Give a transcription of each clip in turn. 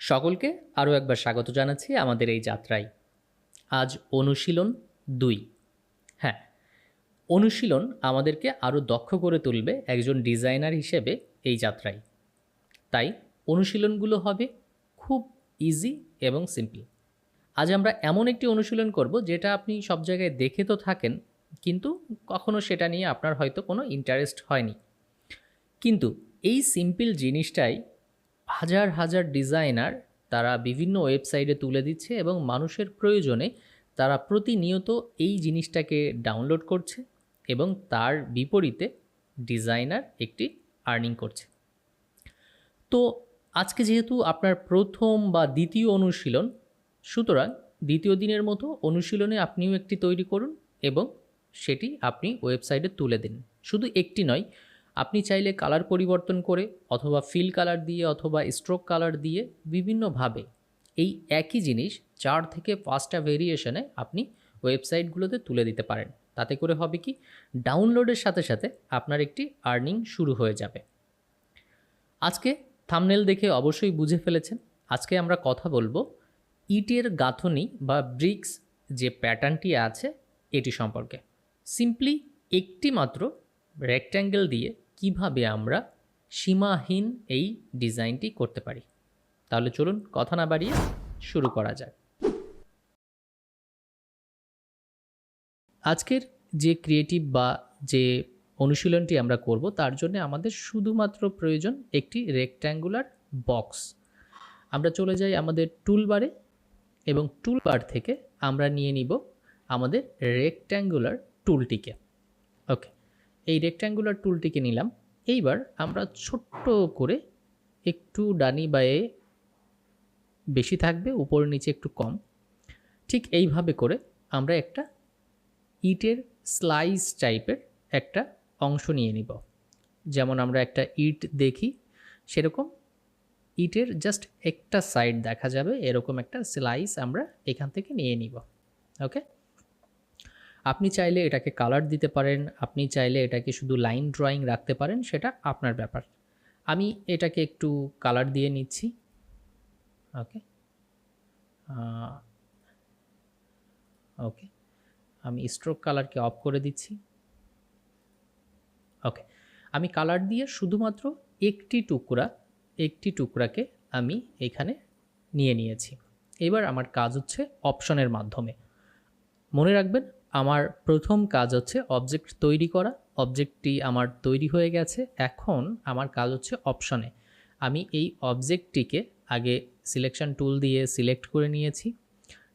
সকলকে আরও একবার স্বাগত জানাচ্ছি আমাদের এই যাত্রায়। আজ অনুশীলন দুই। হ্যাঁ অনুশীলন আমাদেরকে আরও দক্ষ করে তুলবে একজন ডিজাইনার হিসেবে এই যাত্রায়। তাই অনুশীলনগুলো হবে খুব ইজি এবং সিম্পল। আজ আমরা এমন একটি অনুশীলন করব যেটা আপনি সব জায়গায় দেখে তো থাকেন, কিন্তু কখনো সেটা নিয়ে আপনার হয়তো কোনো ইন্টারেস্ট হয়নি। কিন্তু এই সিম্পল জিনিসটাই হাজার হাজার ডিজাইনার তারা বিভিন্ন ওয়েবসাইটে তুলে দিচ্ছে এবং মানুষের প্রয়োজনে তারা প্রতিনিয়ত এই জিনিসটাকে ডাউনলোড করছে এবং তার বিপরীতে ডিজাইনার একটি আর্নিং করছে। তো আজকে যেহেতু আপনার প্রথম বা দ্বিতীয় অনুশীলন, সুতরাং দ্বিতীয় দিনের মতো অনুশীলনে আপনিও একটি তৈরি করুন এবং সেটি আপনি ওয়েবসাইটে তুলে দিন। শুধু একটি নয় আপনি চাইলে কালার পরিবর্তন করে অথবা ফিল কালার দিয়ে অথবা স্ট্রোক কালার দিয়ে বিভিন্নভাবে এই একই জিনিস চার থেকে পাঁচটা ভেরিয়েশনে আপনি ওয়েবসাইটগুলোতে তুলে দিতে পারেন। তাতে করে হবে কি? ডাউনলোডের সাথে সাথে আপনার একটি আর্নিং শুরু হয়ে যাবে। আজকে থামনেল দেখে অবশ্যই বুঝে ফেলেছেন। আজকে আমরা কথা বলব ইটের গাঁথনি বা ব্রিক্স যে প্যাটার্নটি আছে, এটি সম্পর্কে। সিম্পলি একটি মাত্র রেক্ট্যাঙ্গেল দিয়ে কীভাবে আমরা সীমাহীন এই ডিজাইনটি করতে পারি? তাহলে চলুন কথা না বাড়িয়ে শুরু করা যাক। আজকের যে ক্রিয়েটিভ বা যে অনুশীলনটি আমরা করব, তার জন্য আমাদের শুধুমাত্র প্রয়োজন একটি রেক্ট্যাঙ্গুলার বক্স আমরা চলে যাই আমাদের টুলবারে এবং টুলবার থেকে আমরা নিয়ে নিব আমাদের রেক্ট্যাঙ্গুলার টুলটিকে ওকে এই রেক্ট্যাঙ্গুলার টুলটিকে নিলাম। এইবার আমরা ছোট্ট করে একটু ডানি বায়ে বেশি থাকবে, উপর নিচে একটু কম। ঠিক এইভাবে করে আমরা একটা ইটের স্লাইস টাইপের একটা অংশ নিয়ে নিব। যেমন আমরা একটা ইট দেখি, সেরকম ইটের জাস্ট একটা সাইড দেখা যাবে, এরকম একটা স্লাইস আমরা এখান থেকে নিয়ে নিব। ওকে আপনি চাইলে এটাকে কালার দিতে পারেন, আপনি চাইলে এটাকে শুধু লাইন ড্রয়িং রাখতে পারেন, সেটা আপনার ব্যাপার। আমি এটাকে একটু কালার দিয়ে নিচ্ছি। ওকে ওকে আমি স্ট্রোক কালারকে অফ করে দিচ্ছি। ওকে আমি কালার দিয়ে শুধুমাত্র একটি টুকরা, একটি টুকরাকে আমি এখানে নিয়ে নিয়েছি। এবার আমার কাজ হচ্ছে অপশনের মাধ্যমে। মনে রাখবেন আমার প্রথম কাজ হচ্ছে অবজেক্ট তৈরি করা অবজেক্টটি আমার তৈরি হয়ে গেছে, এখন আমার কাজ হচ্ছে অপশনে আমি এই অবজেক্টটিকে আগে সিলেকশন টুল দিয়ে সিলেক্ট করে নিয়েছি,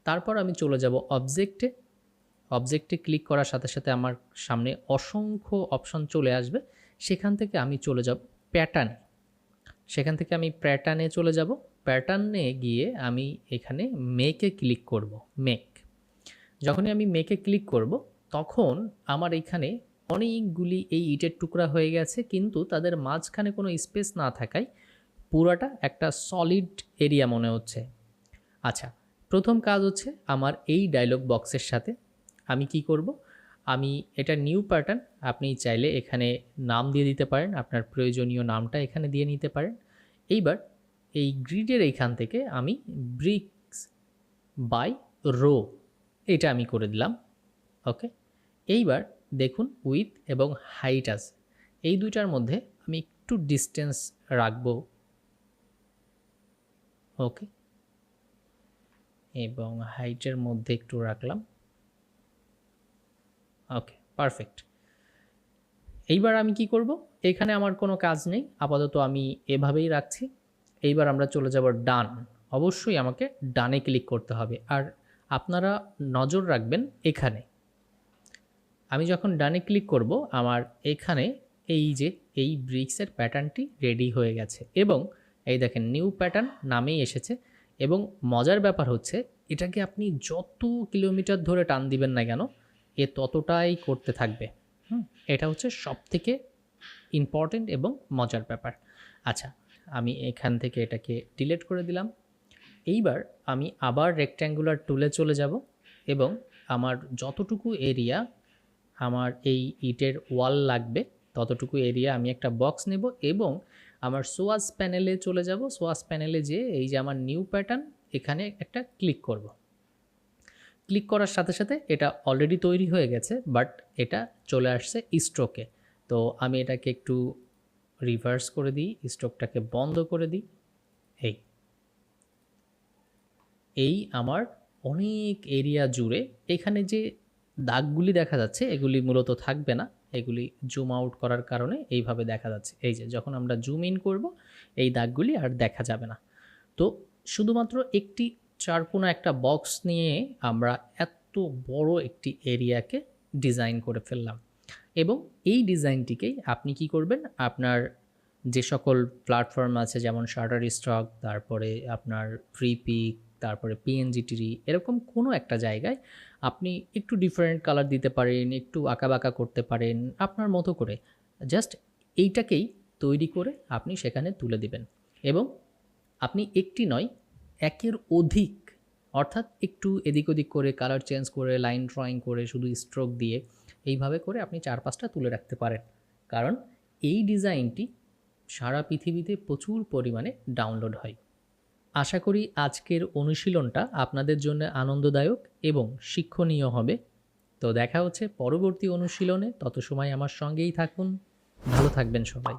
তারপর আমি চলে যাব অবজেক্টে অবজেক্টে ক্লিক করার সাথে সাথে আমার সামনে অসংখ্য অপশন চলে আসবে, সেখান থেকে আমি চলে যাব প্যাটার্নে সেখান থেকে আমি প্যাটার্নে চলে যাব প্যাটার্নে গিয়ে আমি এখানে মেকে ক্লিক করব মেক যখনই আমি মেকে ক্লিক করব, তখন আমার এখানে অনেকগুলি এই ইটের টুকরা হয়ে গেছে, কিন্তু তাদের মাঝখানে কোনো স্পেস না থাকায় পুরাটা একটা সলিড এরিয়া মনে হচ্ছে। আচ্ছা প্রথম কাজ হচ্ছে আমার এই ডায়লগ বক্সের সাথে আমি কি করব? আমি এটা নিউ প্যাটার্ন আপনি চাইলে এখানে নাম দিয়ে দিতে পারেন, আপনার প্রয়োজনীয় নামটা এখানে দিয়ে নিতে পারেন। এইবার এই গ্রিডের এইখান থেকে আমি ব্রিক্স বাই রো এটা আমি করে দিলাম ওকে এইবার দেখুন উইথ এবং হাইট আছে। এই দুইটার মধ্যে আমি একটু ডিস্টেন্স রাখব ওকে এবং হাইটের মধ্যে একটু রাখলাম ওকে পারফেক্ট এইবার আমি কি করব? এখানে আমার কোনো কাজ নেই, আপাতত আমি এভাবেই রাখছি। এইবার আমরা চলে যাব ডান অবশ্যই আমাকে ডানে ক্লিক করতে হবে। আর আপনারা নজর রাখবেন এখানে। আমি যখন ডানে ক্লিক করব, আমার এখানে এই যে এই ব্রিক্সের প্যাটার্নটি রেডি হয়ে গেছে এবং এই দেখেন নিউ প্যাটার্ন নামেই এসেছে এবং মজার ব্যাপার হচ্ছে এটাকে আপনি যত কিলোমিটার ধরে টান দিবেন না কেন, এ ততটাই করতে থাকবে। এটা হচ্ছে সব থেকে ইম্পর্টেন্ট এবং মজার ব্যাপার। আচ্ছা আমি এখান থেকে এটাকে ডিলেট করে দিলাম। এইবার আমি আবার রেক্ট্যাঙ্গুলার টুলে চলে যাব এবং আমার যতটুকু এরিয়া আমার এই ইটের ওয়াল লাগবে, ততটুকু এরিয়া আমি একটা বক্স নেব এবং আমার সোয়াস প্যানেলে চলে যাব। সোয়াস প্যানেলে যে এই যে আমার নিউ প্যাটার্ন এখানে একটা ক্লিক করব। ক্লিক করার সাথে সাথে এটা অলরেডি তৈরি হয়ে গেছে বাট এটা চলে আসছে স্ট্রোকে তো আমি এটাকে একটু রিভার্স করে দিই স্ট্রোকটাকে বন্ধ করে দিই। এই। এই আমার অনেক এরিয়া জুড়ে এখানে যে দাগগুলি দেখা যাচ্ছে, এগুলি মূলত থাকবে না। এগুলি জুম আউট করার কারণে এইভাবে দেখা যাচ্ছে। এই যে যখন আমরা জুম ইন করব, এই দাগগুলি আর দেখা যাবে না। তো শুধুমাত্র একটি চারকোনা একটা বক্স নিয়ে আমরা এত বড় একটি এরিয়াকে ডিজাইন করে ফেললাম। এবং এই ডিজাইনটিকেই আপনি কি করবেন? আপনার যে সকল প্ল্যাটফর্ম আছে, যেমন শার্টার স্টক তারপরে আপনার ফ্রি পিক তারপরে পিএনজিটিরি এরকম কোনো একটা জায়গায় আপনি একটু ডিফারেন্ট কালার দিতে পারেন, একটু আঁকাবাঁকা করতে পারেন, আপনার মতো করে। জাস্ট এইটাকেই তৈরি করে আপনি সেখানে তুলে দিবেন। এবং আপনি একটি নয়, একের অধিক, অর্থাৎ একটু এদিক ওদিক করে কালার চেঞ্জ করে লাইন ড্রয়িং করে, শুধু স্ট্রোক দিয়ে এইভাবে করে আপনি চার পাঁচটা তুলে রাখতে পারেন। কারণ এই ডিজাইনটি সারা পৃথিবীতে প্রচুর পরিমাণে ডাউনলোড হয়। আশা করি আজকের অনুশীলনটা আপনাদের জন্য আনন্দদায়ক এবং শিক্ষণীয় হবে। তো দেখা হচ্ছে পরবর্তী অনুশীলনে। তত সময় আমার সঙ্গেই থাকুন। ভালো থাকবেন সবাই।